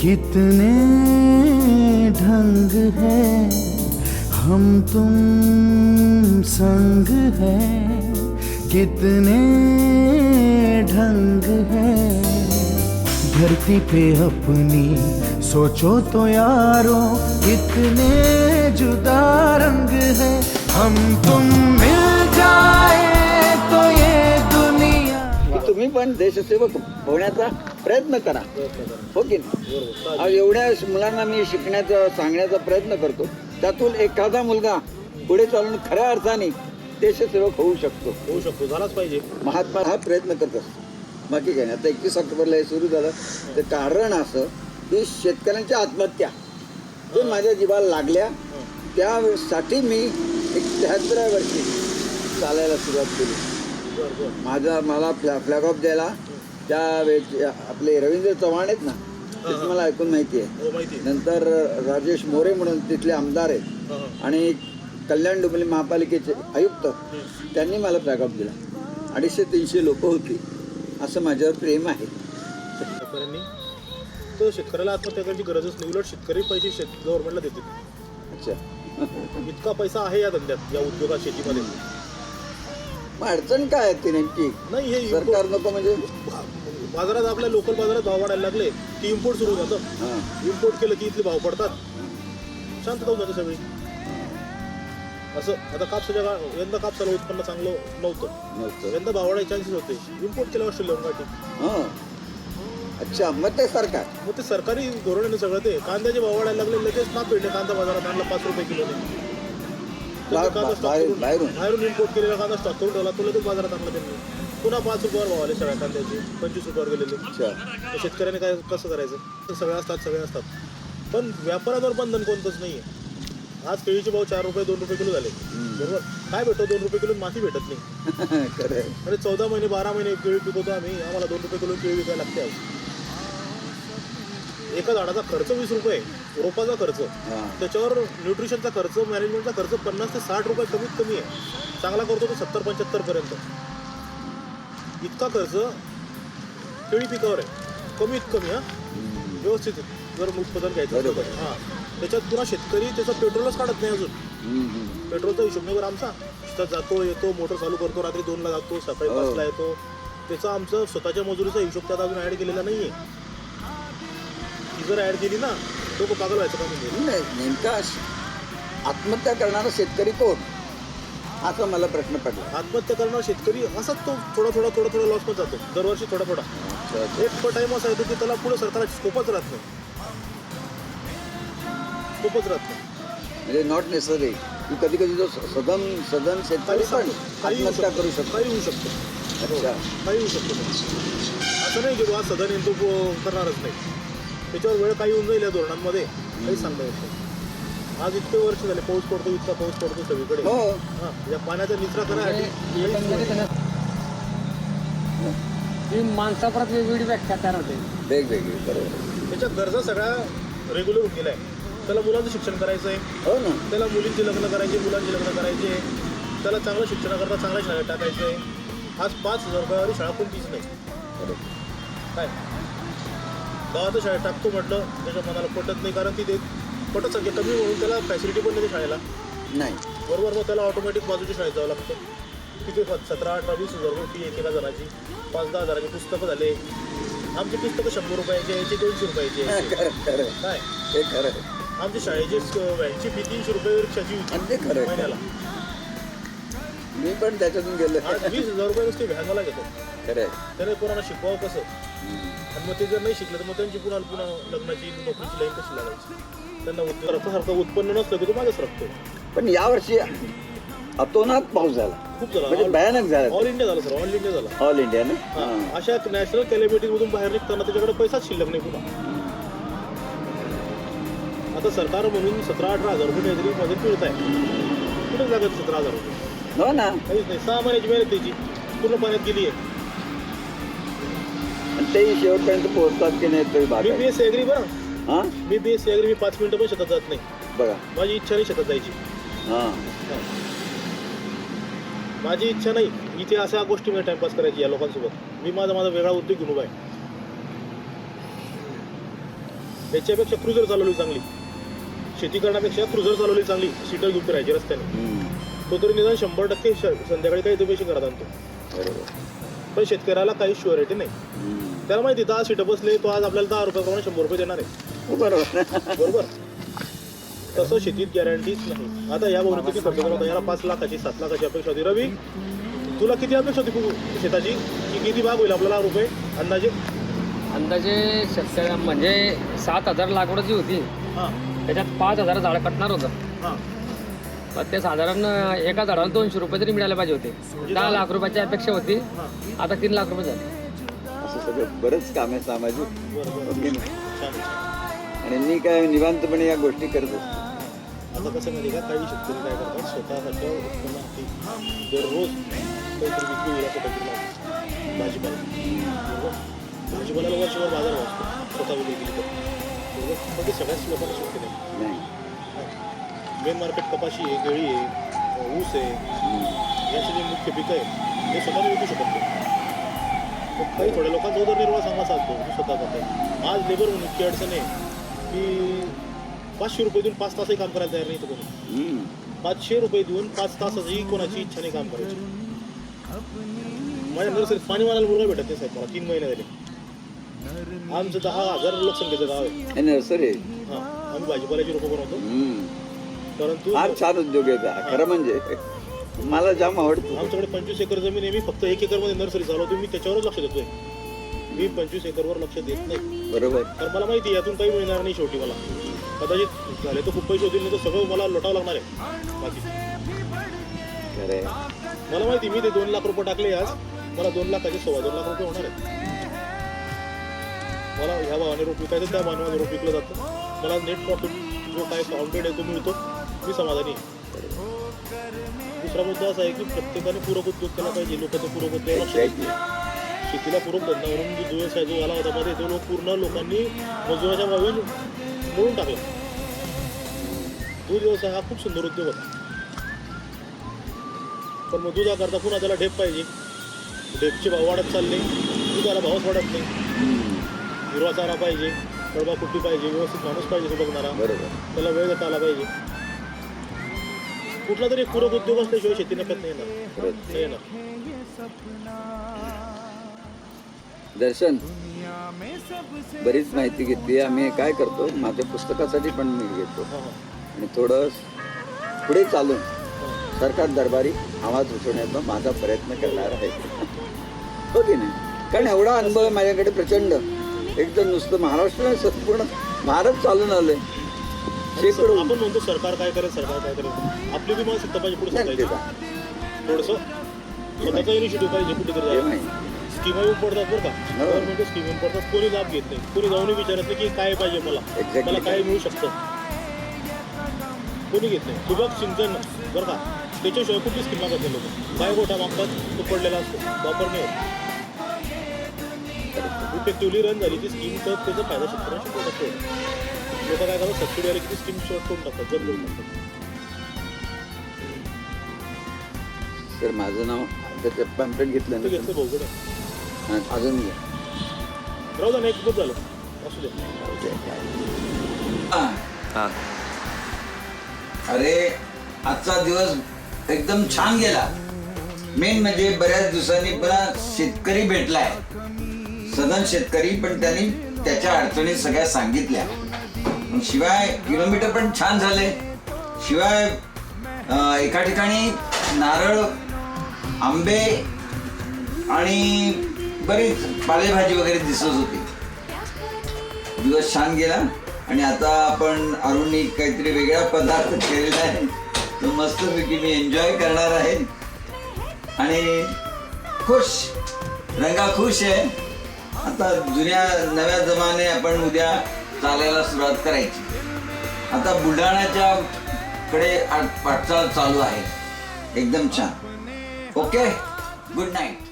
कितने ढंग है, हम तुम संग है, कितने ढंग है। धरती पे अपनी सोचो तो यारो, कितने जुदा रंग है, हम तुम मिल जाए। तुम्ही पण देशसेवक होण्याचा प्रयत्न करा. हो की नाही? एवढ्या मुलांना मी शिकण्याचा सांगण्याचा प्रयत्न करतो. त्यातून एखादा मुलगा पुढे चालून खऱ्या अर्थाने देशसेवक होऊ शकतो. होऊ शकतो. झालाच पाहिजे. महात्मा हा प्रयत्न करत असतो. बाकी काय नाही. आता एकवीस ऑक्टोबरला हे सुरू झालं. तर कारण असं की शेतकऱ्यांच्या आत्महत्या. जे माझ्या जीवाला लागल्या त्यासाठी मी एक त्र्याहत्तराव्या वर्षी चालायला सुरुवात केली. माझा मला फ्लॅ फ्लॅग ऑफ द्यायला त्या वेळचे आपले रवींद्र चव्हाण आहेत ना ते तुम्हाला ऐकून माहिती आहे. हो माहिती आहे. नंतर राजेश मोरे म्हणून तिथले आमदार आहेत. आणि कल्याण डोंबिवली महापालिकेचे आयुक्त त्यांनी मला फ्लॅग ऑफ दिला. अडीचशे तीनशे लोक होती. असं माझ्यावर प्रेम आहे. शेतकऱ्यांनी तर शेतकऱ्याला आत्महत्या करायची गरजच नाही. उलट शेतकरी पैसे शेत गव्हर्नमेंटला देते अच्छा. इतका पैसा आहे या धंद्यात या उद्योगात शेतीमध्ये. मग अडचण काय आहे ती नेमकी? नाही हे सरकार नको म्हणजे? बाजारात आपल्या लोकल बाजारात भाव वाढायला लागले की इम्पोर्ट सुरू हां. इम्पोर्ट केलं की इथले भाव पडतात. शांत होऊन जाते सगळी. असं आता कापसाच्या काळ यंदा कापसाला उत्पन्न चांगलं नव्हतं. नसतं यंदा भाव वाढायचे चान्सेस होते. इम्पोर्ट केलं ऑस्ट्रेलियाहून गाठी. हां. अच्छा मग ते सरकार? मग ते सरकारी धोरण सगळं ते. कांद्याचे भाव वाढायला लागले लगेच ना भेटले. कांदा बाजारात आणला पाच रुपये किलोने बाहेरून? बाहेरून इम्पोर्ट केलेला कांदा स्टॉक करून ठेवला तो लगेच बाजारात आणला त्यांनी. पुन्हा पाच रुपयावर भाव आले सगळ्या कांद्याचे पंचवीस रुपयावर गेलेले. तर शेतकऱ्याने काय कसं करायचं? ते सगळे असतात सगळे असतात. पण व्यापाऱ्यांवर बंधन कोणतंच नाहीये. आज केळीचे भाव चार रुपये दोन रुपये किलो झाले. बरोबर? काय भेटतो दोन रुपये किलो माती भेटत नाही. आहे. आणि चौदा महिने बारा महिने केळी पिकवतो आम्ही आम्हाला दोन रुपये किलो केळी विकायला लागते. एका झाडाचा खर्च वीस रुपये रोपाचा खर्च. त्याच्यावर न्यूट्रिशनचा खर्च मॅनेजमेंटचा खर्च पन्नास ते साठ रुपये कमीत कमी आहे. चांगला करतो तो सत्तर पंच्याहत्तर पर्यंत. इतका खर्च केळी पिकावर आहे. कमीत कमी हा. व्यवस्थित जर उत्पादन घ्यायचं. हा. त्याच्यात पुन्हा शेतकरी त्याचं पेट्रोलच काढत नाही अजून. पेट्रोलचा हिशोब नाही बरं आमचा. शेतात जातो येतो मोटर चालू करतो रात्री दोनला जातो सकाळी हो. पाचला येतो. त्याचा आमचं स्वतःच्या मजुरीचा हिशोब त्यात अजून ऍड केलेला नाहीये. ती जर ऍड केली ना तो पागल व्हायचं का म्हणजे? नाही नेमका श- आत्महत्या करणारा शेतकरी कोण? असा मला प्रश्न पडला. आत्महत्या करणारा शेतकरी असाच तो थोडा थोडा थोडा थोडा लॉस जातो. दरवर्षी थोडा थोडा. एक टाइम असा येतो की त्याला पुढे सरकारला स्कोपच राहत नाही. स्कोपच राहत नाही. म्हणजे नॉट नेसरी की कधी कधी जो स- सदन सदन शेतकरी पण काही होऊ आत्महत्या करू शकतो. काही होऊ शकतो. अच्छा. काही होऊ शकतो. असं नाही की बुवा सदन येतो तो करणारच नाही. त्याच्यावर वेळ काही होऊन जाईल या धोरणांमध्ये? काही सांगता येत नाही. आज इतके वर्ष झाले पाऊस पडतो इतका पाऊस पडतो सगळीकडे. हो. हा या पाण्याचा निचरा करायसाठी ही माणसापरत वेगवेगळी व्याख्या तयार होते. वेगवेगळी बरोबर. त्याच्या गरजा सगळ्या रेग्युलर होऊन गेल्या आहे. त्याला मुलांचं शिक्षण करायचं आहे हो ना. त्याला मुलींची लग्न करायची मुलांची लग्न करायची. त्याला चांगलं शिक्षणाकरता चांगल्या शाळेत टाकायचं आहे आज पाच हजार रुपयावाली शाळा कोणतीच नाही. बरोबर. काय? गावात शाळेत टाकतो म्हटलं त्याच्या मनाला पटत नाही कारण तिथे पटत संख्या कमी म्हणून त्याला फॅसिलिटी पण नाही शाळेला. नाही. बरोबर मग त्याला ऑटोमॅटिक बाजूच्या शाळेत जावं लागतं. तिथे सतरा अठरा वीस हजार रुपये फी एकेका जणाची. पाच दहा हजाराची पुस्तकं झाले. आमची पुस्तकं शंभर रुपयाची यायची दोनशे रुपयाची काय? हे खरं. आहे. आमच्या शाळेची व्हॅनची फी तीनशे रुपये रिक्षाची होती. महिन्याला. मी पण त्याच्यातून गेलो. वीस हजार रुपये नुसते व्हॅनवाला घेतो. खरं. त्याने पोरांना शिकवावं कसं. आणि मग ते जर नाही शिकलं तर मग त्यांची पुन्हा पुन्हा लग्नाची नोकरीची लाईन कशी लागायची? त्यांना उत्तर सारखं उत्पन्न नसलं की तो मागेच राखतो पण यावर्षी अतोनात पाऊस झाला. खूप झाला. म्हणजे भयानक झाला. ऑल इंडिया झाला सर ऑल इंडिया झाला. ऑल इंडिया ना. अशा नॅशनल कॅलेबिलिटी मधून बाहेर निघताना त्याच्याकडे पैसाच शिल्लक नाही पुन्हा आता सरकार म्हणून सतरा अठरा हजार रुपये काहीतरी मदत मिळत आहे. कुठे लागत सतरा हजार रुपये? हो ना. काहीच नाही. सहा महिन्याची मेहनत त्याची. पूर्ण पाण्यात गेली आहे. तेही शेवटपर्यंत पोहोचतात की नाही तरी मी बी एस ॲग्री बरं. हा? मी बी एस ॲग्री मी पाच मिनिटं पण शेतात जात नाही. बघा. माझी इच्छा नाही शेतात जायची. हा. माझी इच्छा नाही. इथे अशा गोष्टीमध्ये टाइमपास करायची या लोकांसोबत. मी माझा माझा वेगळा उद्योग घेऊन उभा आहे. याच्यापेक्षा क्रुझर चालवली चांगली. शेती करण्यापेक्षा क्रुझर चालवली चांगली. सीटर घेऊन फिरायची रस्त्याने. हम्म. तो तरी निदान शंभर टक्के श- संध्याकाळी काही ते पैसे घरात आणतो. बरोबर. पण शेतकऱ्याला काही शुअरिटी नाही. हम्म. त्याला माहिती दहा सीटं बसले तो आज आपल्याला दहा रुपयाप्रमाणे शंभर रुपये देणार आहे. बरोबर. बरोबर? तसं शेतीत गॅरंटीच नाही. आता या भाऊने किती खर्च केला होता याला पाच लाखाची सात लाखाची अपेक्षा होती. रवी तुला किती अपेक्षा होती पु- शेताची? की किती भाग होईल आपल्याला रुपये अंदाजे? अंदाजे शेतकऱ्या म्हणजे सात हजार लागवड जी होती. हां. त्याच्यात पाच हजार झाड कटणार होतं. हां. तर ते साधारण एका झाडाला दोनशे रुपये तरी मिळायला पाहिजे होते. दहा लाख रुपयाची अपेक्षा होती. आता तीन लाख रुपये झाले. असं सगळं बरंच काम आहे सामाजिक. आणि मी काय निवांतपणे या गोष्टी करत असतो. आता कसं माहिती का? काही शेतकरी काय करतात? स्वतःसाठी उत्पन्नासाठी दररोज काहीतरी विक्री होईल असं काहीतरी लावतात. भाजीपाला. बरोबर? भाजीपाल्याला वर्षभर बाजार स्वतः विक्री केली तर बरोबर? पण ते सगळ्याच लोकांना शक्य नाही. मेन मार्केट कपाशी आहे केळी आहे ऊस आहे. याचे जे मुख्य पिकं आहेत ते स्वतः विकू शकत नाही. काही थोड्या लोकांचा उदरनिर्वाह चांगला जो स्वतः आज लेबर म्हणून इतकी अडचण आहे की पाचशे रुपये देऊन पाच तासही काम करायला तयार नाही तर कोणी. पाचशे रुपये देऊन पाच तासाची कोणाची इच्छा नाही काम करायची. माझ्या नर्सरीत पाणी मारायला मुलगा भेटत नाही साहेब मला तीन महिने झाले. आमचं दहा हजार लोकसंख्येचं गाव आहे. नर्सरी? हां आम्ही भाजीपाल्याची रोपं बनवतो. परंतु छान उद्योग आहे. खरं म्हणजे. मला जाम आवडतो. आमच्याकडे पंचवीस एकर जमीन आहे. मी फक्त एक एकरमध्ये नर्सरी चालवतो. मी त्याच्यावरच लक्ष देतोय. मी पंचवीस एकरवर लक्ष देत नाही. बरोबर. कारण मला माहिती आहे यातून काही मिळणार नाही शेवटी मला. कदाचित झाले तर खूप पैसे होतील नाही तर सगळं मला लोटावं लागणार आहे. बाकी. खरं आहे मला माहिती मी ते दोन लाख रुपये टाकले आज. मला दोन लाखाचे सव्वा दोन लाख रुपये होणार आहेत. मला ह्या भावाने रोप विकायचं त्या भावाने रोप विकलं जातं. मला नेट प्रॉफिट जो काय काउंटेड आहे तो मिळतो. मी समाधानी आहे. दुसरा मुद्दा असा आहे की प्रत्येकाने पूरक उद्योग केला पाहिजे. लोकांचं पूरक उद्योग. शेतीला पूरक धंदा म्हणून जो व्यवसाय जो आला होता मध्ये तो लोक पूर्ण लोकांनी मजुराच्या भावी मोडून टाकला. दूध व्यवसाय हा खूप सुंदर उद्योग होता. पण मग दुधाकरता पुन्हा त्याला ढेप पाहिजे. ढेपचे भाव वाढत चालले. दुधाला भावच वाढत नाही. हिरवा चारा पाहिजे कडबा कुट्टी पाहिजे व्यवस्थित माणूस पाहिजे तो बघणारा. त्याला वेळ देता आला पाहिजे. कुठला तरी पूरक उद्योग असल्याशिवाय शेती नफ्यात नाही येणार. खरंच. नाही येणार. दर्शन बरीच माहिती घेतली. आम्ही काय करतो माझ्या पुस्तकासाठी पण मी घेतो. आणि थोडं पुढे चालून सरकार दरबारी आवाज उठवण्याचा माझा प्रयत्न करणार आहे. हो की नाही? कारण एवढा अनुभव आहे माझ्याकडे प्रचंड. एकदम नुसतं महाराष्ट्र संपूर्ण भारत चालून आलंय. शेकडो आपण म्हणतो सरकार काय करेल सरकार काय करेल. आपली बी मानसिकता पाहिजे पुढे सरकायची. थोडंसं स्वतःचा इनिशिएटिव्ह पाहिजे कुठेतरी जायला. स्कीमा येऊन पडतात बरं का. हो. गव्हर्नमेंट स्कीम येऊन पडतात कोणी लाभ घेत नाही. कोणी जाऊन विचारत नाही की काय पाहिजे मला. मला काय मिळू शकतं? कोणी घेत नाही. ठिबक सिंचन बरं का. त्याच्याशिवाय कुठली स्कीम मागत लोक. काय गोठा मागतात तो पडलेला असतो. वापर नाही. होत इफेक्टिव्हली रन झाली ती स्कीम तर त्याचा फायदा शेतकऱ्यांना होतो लोक काय करतात सबसिडी आली की ती स्कीम शॉर्ट करून टाकतात? जर करून टाकतात. तर माझं नाव त्याचं पॅम्पलेट घेतलं ते ना. हा, अजून घ्या राहू द्या नाही खूप झालं. असू दे. अरे आजचा दिवस एकदम छान गेला. मेन म्हणजे बऱ्याच दिवसांनी पुन्हा शेतकरी भेटलाय. सदन शेतकरी पण त्यांनी त्याच्या अडचणी सगळ्या सांगितल्या. शिवाय किलोमीटर पण छान झाले. शिवाय एका ठिकाणी नारळ आंबे आणि बरीच पालेभाजी वगैरे दिसत होती. दिवस छान गेला आणि आता आपण अरुणी काहीतरी वेगळा पदार्थ केलेला आहे. तो मस्तपैकी मी एन्जॉय करणार आहे. आणि खुश रंगा खुश आहे. आता जुन्या नव्या जमाने आपण उद्या चालायला सुरुवात करायची. आता बुलढाण्याच्या कडे वाटचाल चालू आहे. एकदम छान. Okay good night